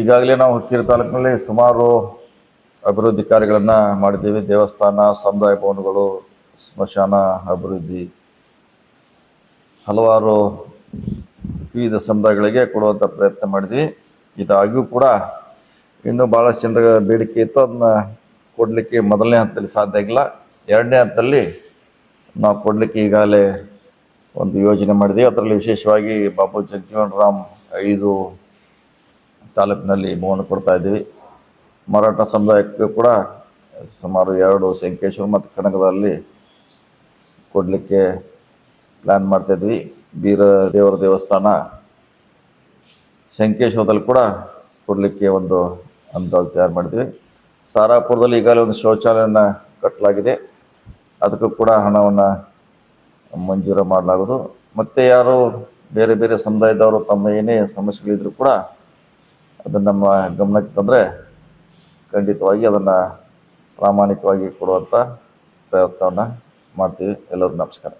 ಈಗಾಗಲೇ ನಾವು ಹುಕ್ಕೇರಿ ತಾಲೂಕಿನಲ್ಲಿ ಸುಮಾರು ಅಭಿವೃದ್ಧಿ ಕಾರ್ಯಗಳನ್ನು ಮಾಡಿದ್ದೀವಿ. ದೇವಸ್ಥಾನ, ಸಮುದಾಯ ಭವನಗಳು, ಸ್ಮಶಾನ ಅಭಿವೃದ್ಧಿ, ಹಲವಾರು ವಿವಿಧ ಸಮುದಾಯಗಳಿಗೆ ಕೊಡುವಂಥ ಪ್ರಯತ್ನ ಮಾಡಿದ್ವಿ. ಇದಾಗಿಯೂ ಕೂಡ ಇನ್ನೂ ಭಾಳಷ್ಟು ಜನರ ಬೇಡಿಕೆ ಇತ್ತು. ಅದನ್ನ ಕೊಡಲಿಕ್ಕೆ ಮೊದಲನೇ ಹಂತದಲ್ಲಿ ಸಾಧ್ಯ ಆಗಿಲ್ಲ. ಎರಡನೇ ಹಂತದಲ್ಲಿ ನಾವು ಕೊಡಲಿಕ್ಕೆ ಈಗಾಗಲೇ ಒಂದು ಯೋಜನೆ ಮಾಡಿದ್ವಿ. ಅದರಲ್ಲಿ ವಿಶೇಷವಾಗಿ ಬಾಬು ಜಗಜೀವನ್ ರಾಮ್ ಐದು ತಾಲೂಕಿನಲ್ಲಿ ಭವನ ಕೊಡ್ತಾ ಇದ್ದೀವಿ. ಮರಾಠ ಸಮುದಾಯಕ್ಕೆ ಕೂಡ ಸುಮಾರು ಎರಡು ಸಂಕೇಶ್ವರ ಮತ್ತು ಕನಕದಲ್ಲಿ ಕೊಡಲಿಕ್ಕೆ ಪ್ಲ್ಯಾನ್ ಮಾಡ್ತಾಯಿದ್ವಿ ಬೀರ ದೇವರ ದೇವಸ್ಥಾನ ಶಂಕೇಶ್ವರದಲ್ಲಿ ಕೂಡ ಕೊಡಲಿಕ್ಕೆ ಒಂದು ಅಂದಾಜು ತಯಾರು ಮಾಡಿದ್ವಿ. ಸಾರಾಪುರದಲ್ಲಿ ಈಗಾಗಲೇ ಒಂದು ಶೌಚಾಲಯನ ಕಟ್ಟಲಾಗಿದೆ ಅದಕ್ಕೂ ಕೂಡ ಹಣವನ್ನು ಮಂಜೂರು ಮಾಡಲಾಗೋದು ಮತ್ತು ಯಾರು ಬೇರೆ ಬೇರೆ ಸಮುದಾಯದವರು ತಮ್ಮ ಏನೇ ಸಮಸ್ಯೆಗಳಿದ್ರೂ ಕೂಡ ಅದನ್ನು ನಮ್ಮ ಗಮನಕ್ಕೆ ತಂದರೆ ಖಂಡಿತವಾಗಿ ಅದನ್ನು ಪ್ರಾಮಾಣಿಕವಾಗಿ ಕೊಡುವಂಥ ಪ್ರಯತ್ನವನ್ನು ಮಾಡ್ತೀವಿ. ಎಲ್ಲರಿಗೂ ನಮಸ್ಕಾರ.